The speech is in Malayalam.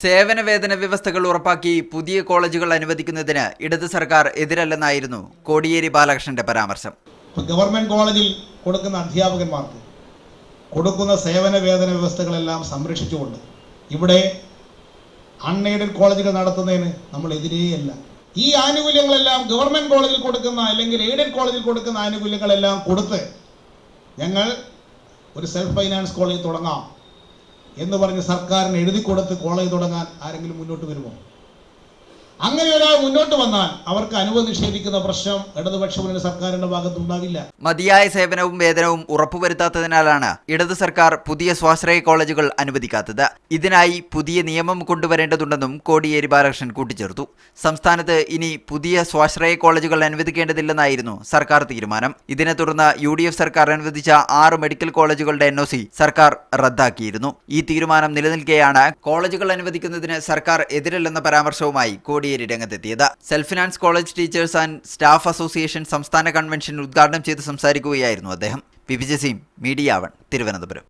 സേവന വേതന വ്യവസ്ഥകൾ ഉറപ്പാക്കി പുതിയ കോളേജുകൾ അനുവദിക്കുന്നതിന് ഇടത് സർക്കാർ എതിരല്ലെന്നായിരുന്നു കോടിയേരി ബാലകൃഷ്ണന്റെ പരാമർശം. ഗവൺമെന്റ് കോളേജിൽ കൊടുക്കുന്ന അധ്യാപകന്മാർക്ക് കൊടുക്കുന്ന സേവന വേതന വ്യവസ്ഥകളെല്ലാം സംരക്ഷിച്ചുകൊണ്ട് ഇവിടെ അൺഎയ്ഡഡ് കോളേജുകൾ നടത്തുന്നതിന് നമ്മൾ എതിരേയല്ല ഈ ആനുകൂല്യങ്ങളെല്ലാം ഗവൺമെന്റ് കോളേജിൽ കൊടുക്കുന്ന അല്ലെങ്കിൽ എയ്ഡഡ് കോളേജിൽ കൊടുക്കുന്ന ആനുകൂല്യങ്ങളെല്ലാം കൊടുത്ത് ഞങ്ങൾ ഒരു സെൽഫ് ഫൈനാൻസ് കോളേജ് തുടങ്ങാം. എന്ന് പറഞ്ഞ് സർക്കാരിന് എഴുതി കൊടുത്ത് കോളേജ് തുടങ്ങാൻ ആരെങ്കിലും മുന്നോട്ട് വരുമോ? അങ്ങനെ ഒരാൾ മുന്നോട്ട് വന്നാൽ അവർക്ക് അനുമതി നിഷേധിക്കുന്ന പ്രശ്നം ഇടതുപക്ഷ മുന്നണി സർക്കാരിന്റെ ഭാഗത്തുണ്ടാകില്ല. മതിയായ സേവനവും വേതനവും ഉറപ്പുവരുത്താത്തതിനാലാണ് ഇടതു സർക്കാർ പുതിയ സ്വാശ്രയ കോളേജുകൾ അനുവദിക്കാത്തത്. ഇതിനായി പുതിയ നിയമം കൊണ്ടുവരേണ്ടതുണ്ടെന്നും കോടിയേരി ബാലകൃഷ്ണൻ കൂട്ടിച്ചേർത്തു. സംസ്ഥാനത്ത് ഇനി പുതിയ സ്വാശ്രയ കോളേജുകൾ അനുവദിക്കേണ്ടതില്ലെന്നായിരുന്നു സർക്കാർ തീരുമാനം. ഇതിനെ തുടർന്ന് യു ഡി എഫ് സർക്കാർ അനുവദിച്ച ആറ് മെഡിക്കൽ കോളേജുകളുടെ എൻ ഒ സി സർക്കാർ റദ്ദാക്കിയിരുന്നു. ഈ തീരുമാനം നിലനിൽക്കെയാണ് കോളേജുകൾ അനുവദിക്കുന്നതിന് സർക്കാർ എതിരല്ലെന്ന പരാമർശവുമായി കോടിയേരി രംഗത്തെത്തിയത്. Self finance college teachers and staff association സംസ്ഥാന കൺവെൻഷൻ ഉദ്ഘാടനം ചെയ്ത് സംസാരിക്കുകയായിരുന്നു അദ്ദേഹം. വിഭജസിയും മീഡിയാവൺ മീഡിയ വൺ തിരുവനന്തപുരം.